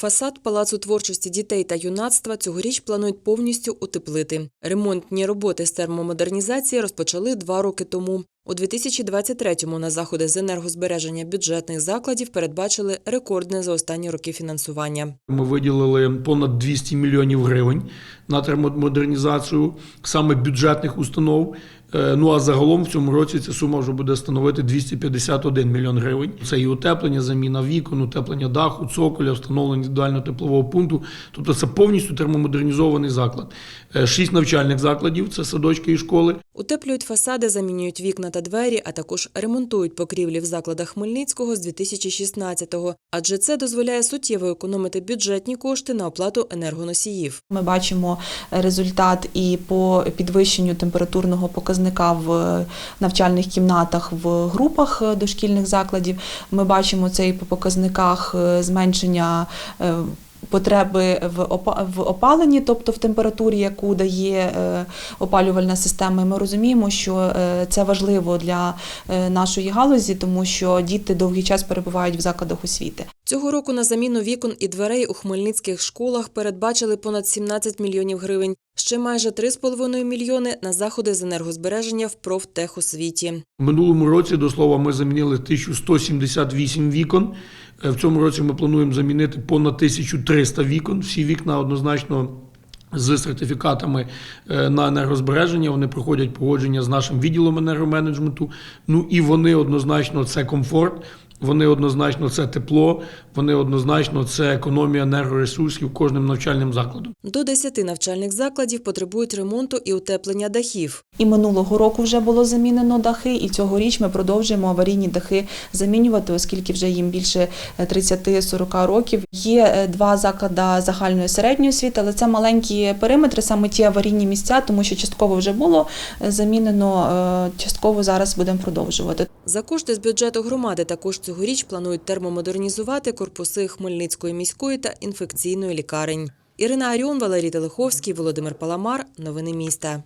Фасад Палацу творчості дітей та юнацтва цьогоріч планують повністю утеплити. Ремонтні роботи з термомодернізації розпочали два роки тому. У 2023-му на заходи з енергозбереження бюджетних закладів передбачили рекордне за останні роки фінансування. Ми виділили понад 200 мільйонів гривень на термомодернізацію саме бюджетних установ. Е, Ну а загалом в цьому році ця сума вже буде становити 251 мільйон гривень. Це і утеплення, заміна вікон, утеплення даху, цоколя, встановлення індивідуального теплового пункту. Тобто це повністю термомодернізований заклад. Е, Шість навчальних закладів це садочки і школи. Утеплюють фасади, замінюють вікна та двері, а також ремонтують покрівлі в закладах Хмельницького з 2016-го. Адже це дозволяє суттєво економити бюджетні кошти на оплату енергоносіїв. Ми бачимо результат і по підвищенню температурного показника в навчальних кімнатах в групах е, дошкільних закладів. Ми бачимо це і по показниках е, зменшення. Потреби в опа- опаленні, тобто в температурі, яку дає е, опалювальна система. І ми розуміємо, що е, це важливо для е, нашої галузі, тому що діти довгий час перебувають в закладах освіти. Цього року на заміну вікон і дверей у хмельницьких школах передбачили понад 17 мільйонів гривень. Ще майже 3,5 мільйони на заходи з енергозбереження в профтехосвіті. В минулому році, до слова, ми замінили 1178 вікон. Е, В цьому році ми плануємо замінити понад 1300 вікон. Всі вікна однозначно. З сертифікатами е, на енергозбереження вони проходять погодження з нашим відділом енергоменеджменту. Ну і вони однозначно це комфорт, вони однозначно це тепло, вони однозначно це економія енергоресурсів кожним навчальним закладом. До 10 навчальних закладів потребують ремонту і утеплення дахів. І минулого року вже було замінено дахи, і цьогоріч ми продовжуємо аварійні дахи замінювати, оскільки вже їм більше е, 30-40 років. Є е, два заклади загальної середньої освіти, але це маленькі периметри, саме ті аварійні місця, тому що частково вже було е, замінено, е, частково зараз будемо продовжувати. За кошти з бюджету громади також цьогоріч планують термомодернізувати корпуси Хмельницької міської та інфекційної лікарень. Ірина Аріон, Валерій Телеховський, Володимир Паламар. Новини міста.